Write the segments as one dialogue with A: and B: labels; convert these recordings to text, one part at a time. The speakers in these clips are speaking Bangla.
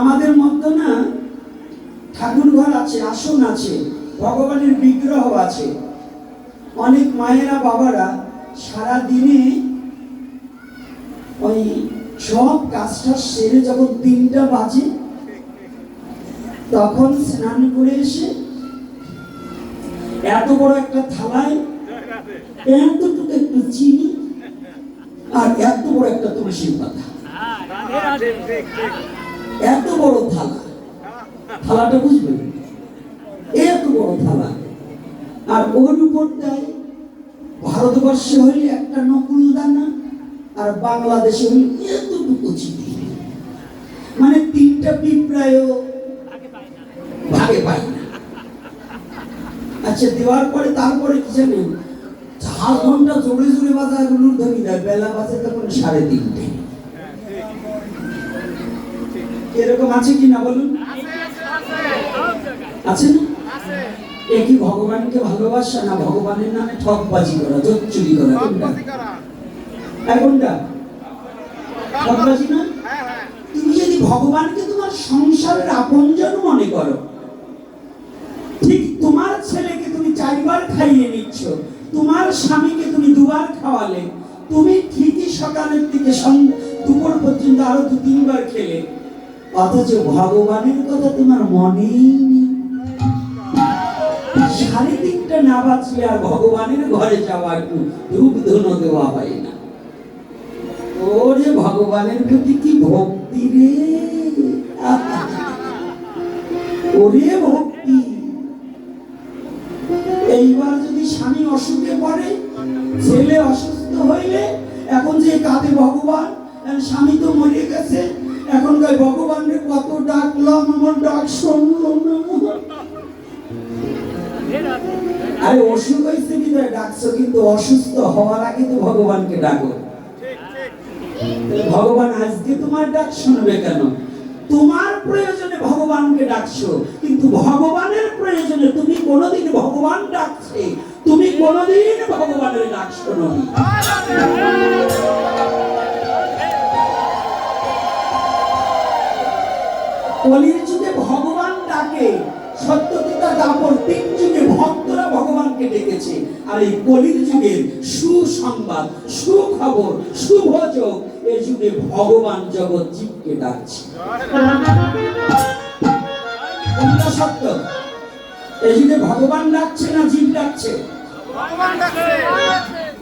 A: আমাদের মধ্যে না ঠাকুর ঘর আছে, আসন আছে, ভগবানের বিগ্রহ আছে। অনেক মায়েরা বাবারা সারা দিনে ওই সব কাজটা সেরে যখন তিনটা বাজে, তখন স্নান করে এসে এত বড় একটা থালায় এতটুকু একটু চিনি আর এত বড় একটা তুলসীর পাতা। এত বড় থালা। থালাটা বুঝবেন এত বড় থালা। আর ওর উপরটায় ভারতবর্ষে হইলে একটা নকুল দানা আর বাংলাদেশে হইলে এতটুকু চিনি মানে তিনটা পিঁপড়ায়ও ভাগে পাই না। আচ্ছা দেওয়ার পরে তারপরে কি জানেন? চার ঘণ্টা জোরে জোরে বাজার দেয় বেলা বাজে তখন সাড়ে তিনটে। এরকম আছে কি না বলুন? আছে না? এ কি ভগবানকে ভালোবাসা না ভগবানের নামে ঠকবাজি করা জোর চুরি করা কোনটা? হ্যাঁ, কোনটা? ঠকবাজি না? তুমি যদি ভগবানকে তোমার সংসারের আপনজন মনে করো ঠিক তোমার ছেলেকে তুমি চারবার খাইয়ে নিচ্ছ তোমার স্বামীকে তুমি দুবার খাওয়ালে তুমি ঠিকই সকালের থেকে দুপুর পর্যন্ত আরও দু তিনবার খেলে অথচ ভগবানের কথা তোমার মনেই না বাঁচলে আর ভগবানের ঘরে যাওয়া একটু দেওয়া হয় না। ওরে ভগবানের প্রতি কি ভক্তি রে? ওরে ভক্তি। এইবার যদি স্বামী অসুখে পড়ে, ছেলে অসুস্থ হইলে, এখন যে কাঁদে ভগবান, স্বামী তো মরে গেছে এখন কই ভগবানের কত ডাকলাম, আমার ডাক শুনলো না। আরে অসুখ হয়েছে বিদায় ডাকছো? কিন্তু অসুস্থ হওয়ার আগে তো ভগবানকে ডাকো। ভগবান আজকে তোমার ডাক শুনবে কেন? তোমার প্রয়োজনে ভগবানকে ডাকছো, কিন্তু ভগবানের প্রয়োজনে তুমি কোনোদিন ভগবান ডাকছে, তুমি কোনোদিন ভগবানের ডাক শোনো কলির যুগে ভগবান ডাকে সত্যতা তিন যুগে ভক্তরা ভগবানকে ডেকেছে। আর এই কলির যুগের সুসংবাদ, সুখবর শুভযোগ এই যুগে ভগবান জগৎ জীবকে ডাকছে। সত্য? এই যুগে ভগবান ডাকছে না জীব ডাকছে?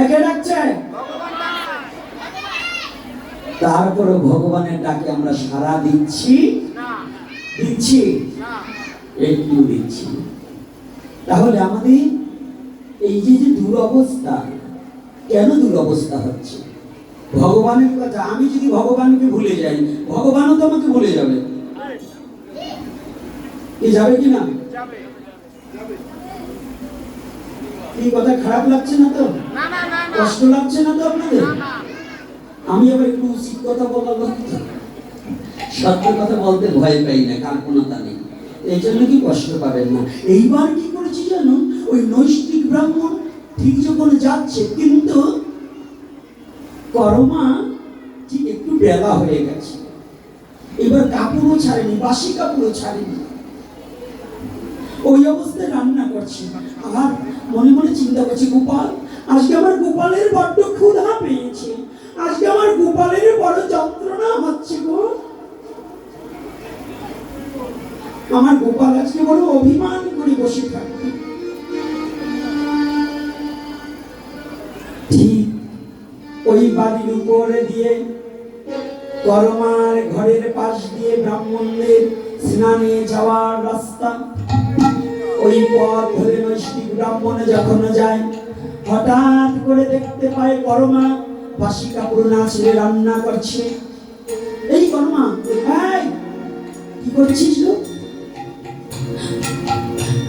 A: একে ডাকছে? তারপরে ভগবানের ডাকে আমরা সারা দিচ্ছি। দিচ্ছি। একটু দিচ্ছি। তাহলে আমাদের এই যে যে দুরবস্থা, কেন দুরবস্থা হচ্ছে? ভগবানের কথা, আমি যদি ভগবানকে ভুলে যাই, ভগবানও তো আমাকে ভুলে যাবে। কি যাবে কি না? কি কথা, খারাপ লাগছে না তো? কষ্ট লাগছে না তো আপনাদের? আমি আবার একটু উচিত কথা বলার লোক তো। সত্য কথা বলতে ভয় পাই না কাল্পনাতা নেই। এই জন্য কি কষ্ট পাবেন না? এইবার কি করেছি জানো? ওই নৈষ্ঠিক ব্রাহ্মণ ঠিক যখন যাচ্ছে, কিন্তু করমা ঠিক একটু বেলা হয়ে গেছে। এবার কাপড়ও ছাড়েনি, বাসি কাপড়ও ছাড়েনি। ওই অবস্থায় রান্না করছে। আর মনে মনে চিন্তা করছে, গোপাল, আজকে আমার গোপালের বড্ড ক্ষুধা পেয়েছে। আজকে আমার গোপালের বড় যন্ত্রণা হচ্ছে গো। আমার গোপাল আজকে বড় অভিমান করে বসে থাকে। ঠিক ওই বাড়ির উপরে দিয়ে করমার ঘরের পাশ দিয়ে ব্রাহ্মণদের স্নানে যাওয়ার রাস্তা। ওই পথ ধরে নৈষ্ঠিক ব্রাহ্মণে যখন যায়, হঠাৎ করে দেখতে পায় করমা বাসি কাপড় না ছেড়ে রান্না করছে। এই করমা এই, কি করছিস গো?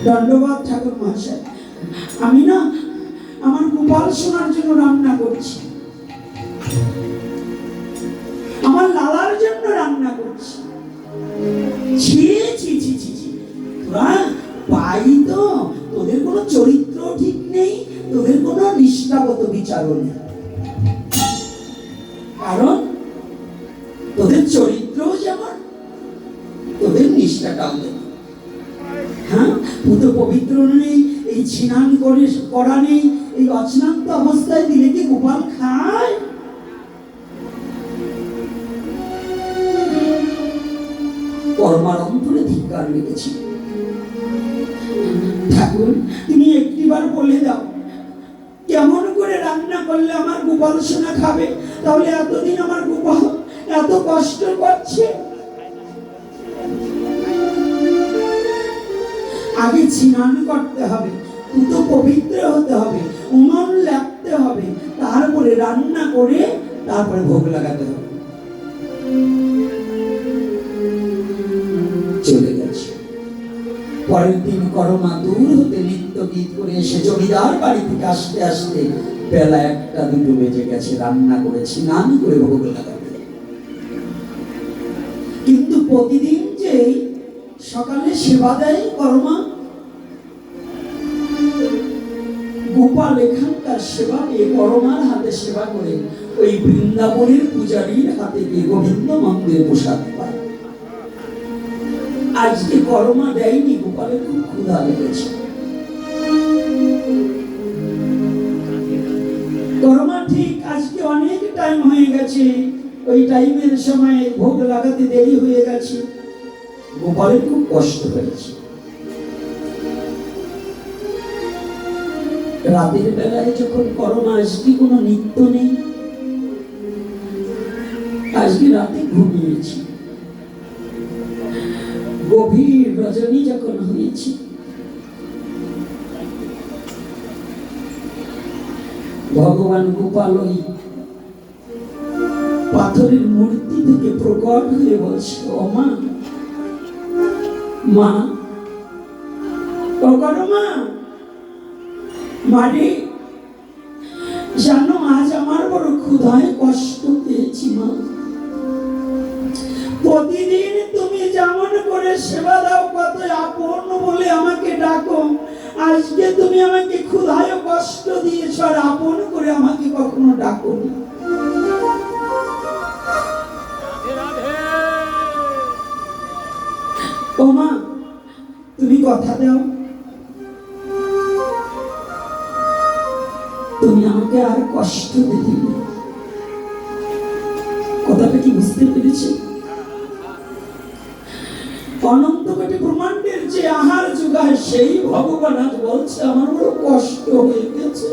A: দণ্ডবাদ ঠাকুর মহাশয়। আমি না আমার গোপাল সোনার জন্য রান্না করছি। আমার লালার জন্য রান্না করছি। ছি ছি ছি ছি ছি। পাই তো, তোদের কোনো চরিত্র ঠিক নেই, তোদের কোনো নিষ্ঠাগত বিচারও নেই। স্নান করে করা নেই, এই অস্নান্ত অবস্থায় দিলে কি গোপাল খায়? পরমার অন্তরে ধিকার রেখেছি ঠাকুর, তুমি একটিবার বলে দাও, কেমন করে রান্না করলে আমার গোপাল সোনা খাবে? তাহলে এতদিন আমার গোপাল এত কষ্ট করছে। আগে স্নান করতে হবে পুতো পবিত্র হতে হবে উনুন লাগতে হবে। তারপরে রান্না করে তারপরে ভোগ লাগাতে হবে। চলে গেছে। পরের দিন করমা দূর হতে নৃত্য গীত করে এসে জমিদার বাড়ি থেকে আসতে আসতে বেলা একটা দুটো বেজে গেছে, রান্না করে ভোগ লাগাবে কিন্তু প্রতিদিন যে সকালে সেবা দেয় কর্মা এখানকার সেবা পেয়ে করমার হাতে সেবা করে ওই বৃন্দাবনের পূজারীর হাতে গিয়ে গোবিন্দ মন্দিরে বসাতে পারে আজকে করমা দেয়নি গোপালের খুব ক্ষুধা লেগেছে। করমা ঠিক আজকে অনেক টাইম হয়ে গেছে, ওই টাইমের সময় ভোগ লাগাতে দেরি হয়ে গেছে। গোপালের খুব কষ্ট হয়েছে। রাতের বেলায় যখন করোনা, আজকে কোনো নিত্য নেই? আজকে রাতে ঘুমিয়েছি। গভীর রজনী যখন হয়েছে, ভগবান গোপাল ওই পাথরের মূর্তি থেকে প্রকট হয়ে বলছে, ও মা মা মা মারে জানো আজ আমার বড় ক্ষুধায় কষ্ট পেয়েছি মা। প্রতিদিন তুমি যেমন করে সেবা দাও কত আপন বলে আমাকে ডাকো। আজকে তুমি আমাকে ক্ষুধায় কষ্ট দিয়েছ আর আপন করে আমাকে কখনো ডাকো না। ও মা তুমি কথা দাও। আর কষ্ট দিতে কথাটা কি বুঝতে পেরেছি? ব্রহ্মাণ্ডের যে আহার যোগায় সেই ভগবান আজ বলছে, আমার বড় কষ্ট হয়ে গেছে।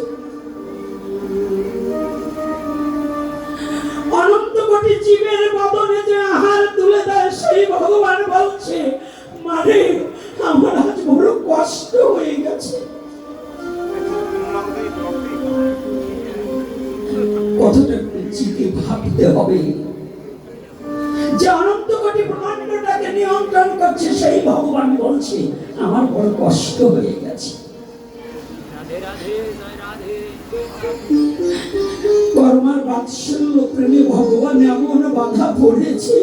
A: জীবের বদনে যে আহার তুলে দেয়, সেই ভগবান বলছে মানে আমার আজ বড় কষ্ট হয়ে গেছে। কতটা চিকে ভাবতে হবে। যে অনন্ত কোটি ব্রহ্মাণ্ডটাকে নিয়ন্ত্রণ করছে, সেই ভগবান বলছে, আমার বড় কষ্ট হয়ে গেছে। কর্মার বাৎসল্য প্রেমে ভগবান এমন বাধা পড়েছে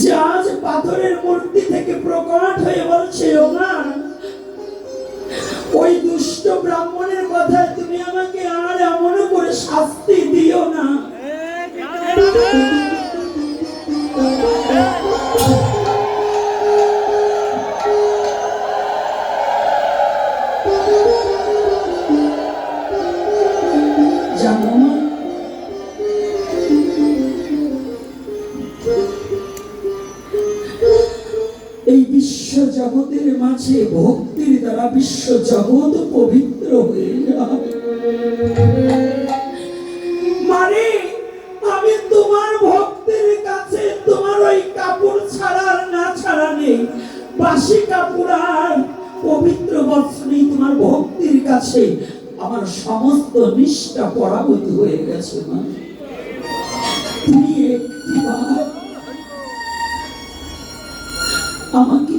A: যে আজ পাথরের মূর্তি থেকে প্রকট হয়ে বলছে ও ওই দুষ্ট ব্রাহ্মণের কথায় তুমি আমাকে আর এমন শাস্তি দিও না। জগতের মাঝে ভক্তির দ্বারা বিশ্ব জগৎ পবিত্র হয়ে যায়। তোমার ভক্তের কাছে তোমার ওই কাপড় ছাড়ার না ছাড়া নেই বাসি কাপড় আর পবিত্র বস্ত্র নেই তোমার ভক্তির কাছে আমার সমস্ত নিষ্ঠা পরাভূত হয়ে গেছে, মা। তুমি আমাকে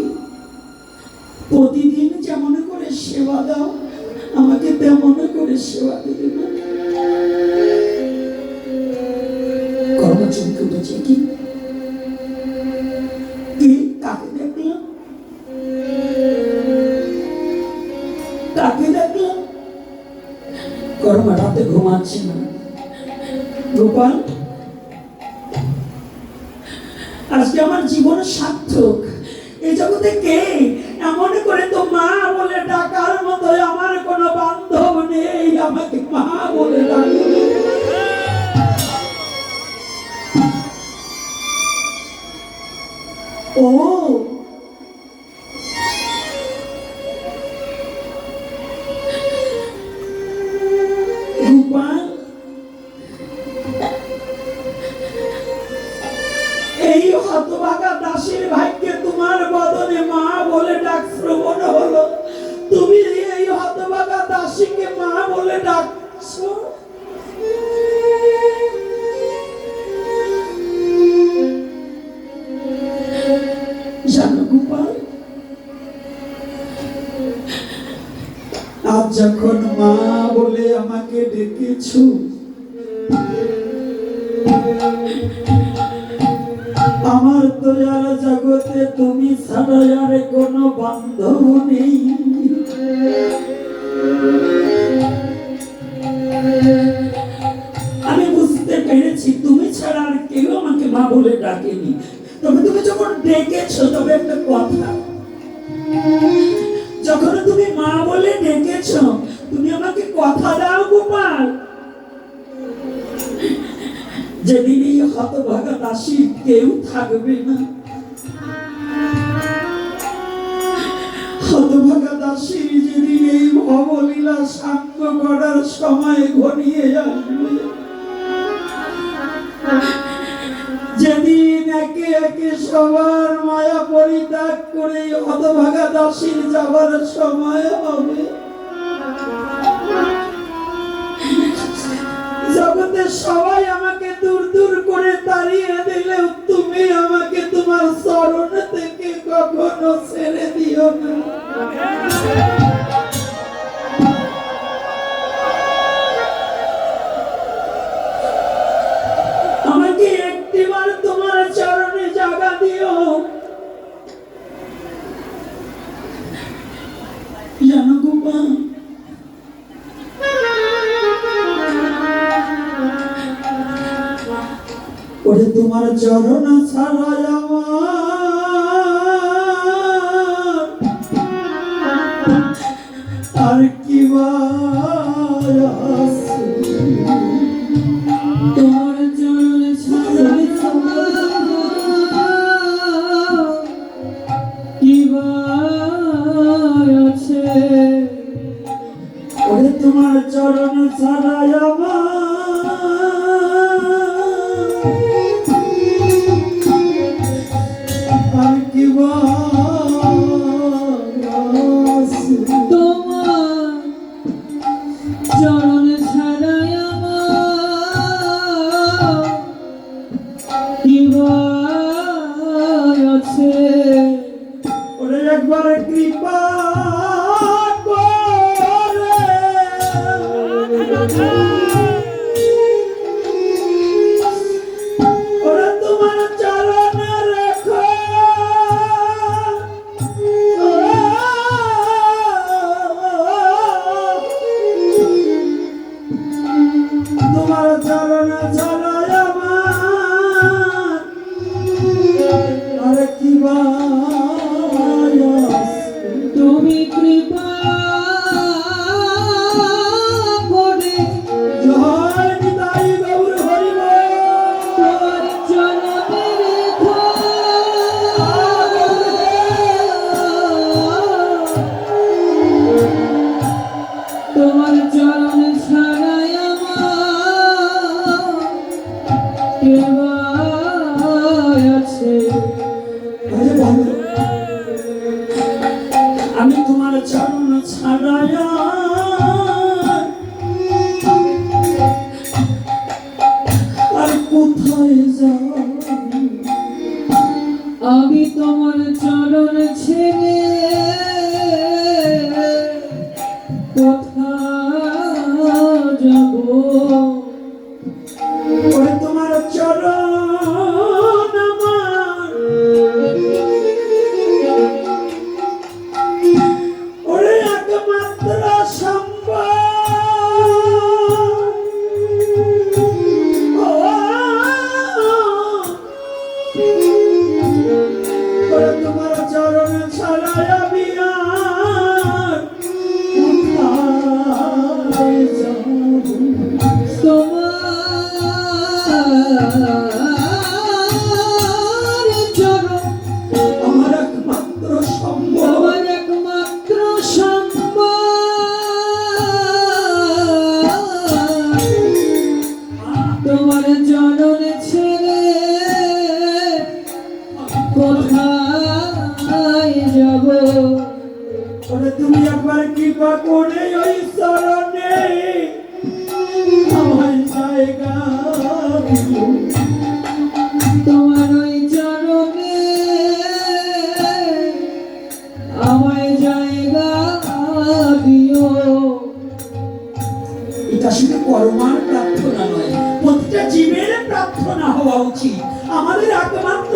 A: প্রতিদিন যেমন করে সেবা দাও, আমাকে তেমন করে সেবা দেবে না আমাকে গোপাল আজ যখন মা বলে আমাকে ডেকেছো, আমার তো আর জগতে তুমি ছাড়া কোনো বান্ধব নেই। আমি বুঝতে পেরেছি, তুমি ছাড়া আর কেউ আমাকে মা বলে ডাকেনি। তবে তুমি যখন ডেকেছো, তবে একটা কথা। যখন তুমি মা বলে ডেকেছো, তুমি আমাকে কথা দাও, গোপাল। যেদিন এই হতভাগা দাসী কেউ থাকবে না। হতভাগা দাসী যেদিন এই ভবলীলা সাঙ্গ করার সময় ঘনিয়ে আসবে। যেদিন একে একে সবার মায়া পরিত্যাগ করে হতভাগা দাসীর যাবার সময় হবে। জগতের সবাই আর কি বা
B: চরণ
A: তোমার চরণ ছাড়ায়। আর কোথায় যাও?
B: আমি তোমার চরণ ছেড়ে যাব।
A: ওরে তুমি একবার কৃপা করে ওই চরণে আমার জায়গা
B: তোমার ওই চরণে আমায় জায়গা দিও।
A: এটা শুধু পরমার প্রার্থনা নয় প্রতিটা জীবের প্রার্থনা হওয়া উচিত। আমাদের একমাত্র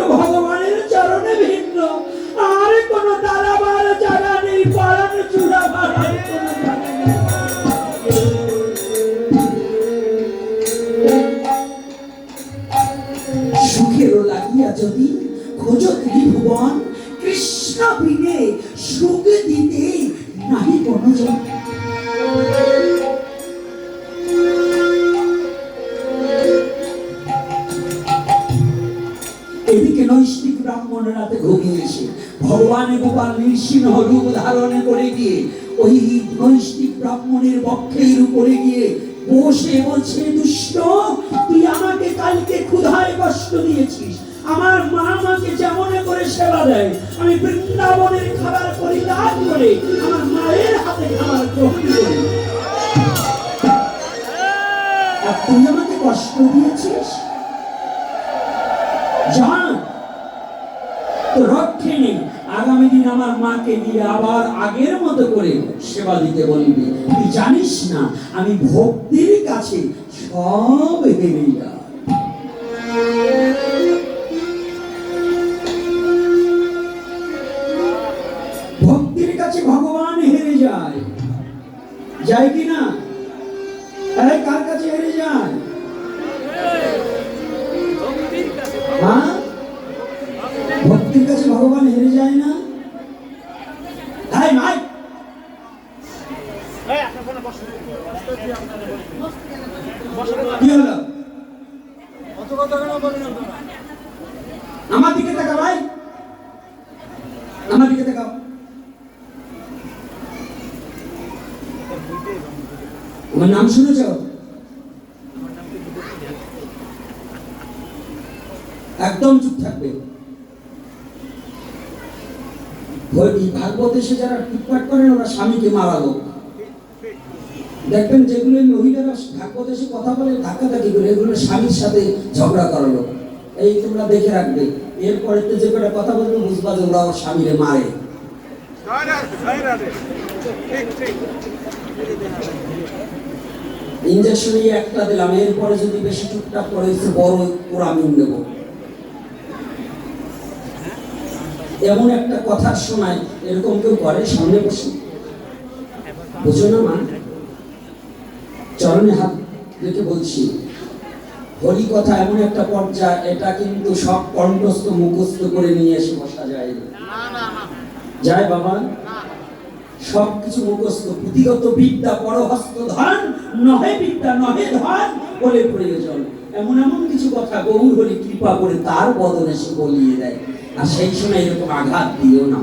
A: কষ্ট দিয়েছিস আমার মা যেমন করে সেবা দেয়, আমি বৃন্দাবনের খাবার পরিত্যাগ করে, আমার মায়ের হাতে খাবার গ্রহণ করি। তুই আমাকে কষ্ট দিয়েছিস? তো রক্ষে নেই। আগামী দিন আমার মাকে দিয়ে আবার আগের মতো করে সেবা দিতে বলবি। তুই জানিস না, আমি ভক্তির কাছে সব হেরে যাই ভক্তির কাছে ভগবান হেরে যায় যায় কি না আরে কার কাছে হেরে যায় হ্যাঁ ভক্তির কাছে ভগবান হেরে যায় না তাই ভাই কি হলো আমার দিকে তাকা ভাই আমার দিকে তাকাও আমার নাম শুনেছ? একদম চুপ থাকবে। ভাগবত এসে যারা টুকপাট করেন ওরা স্বামীকে মারা দেখবেন যেগুলো মহিলারা ভাগবত এসে কথা বলে, ধাক্কাধাক্কি করে, এগুলো স্বামীর সাথে ঝগড়া করা লোক। এই তোমরা দেখে রাখবে, এরপরে তো যে কটা কথা বলবে বুঝবা যে ওরা ওর স্বামীরে মারে ইঞ্জেকশন একটা দিলাম এরপরে যদি বেশি টুকটাক করে একটু বড় কোরামিন দেব এমন একটা কথা শোনায় এরকম কেউ করে সামনে বসে। বুঝো না মা? চরণে হাত রেখে বলছি হরি কথা এমন একটা পর্যায়ে এটা কিন্তু সব কণ্ঠস্থ মুখস্থ করে নিয়ে এসে বসা যায়। না যায় বাবা? সব কিছু মুখস্থ। পুঁথিগত বিদ্যা, পরহস্ত ধন, নহে বিদ্যা, নহে ধন, বলে প্রয়োজন। এমন এমন কিছু কথা গৌর কৃপা করে তার বদলে সে বলিয়ে দেয়। আর সেই সময় এরকম আঘাত দিও না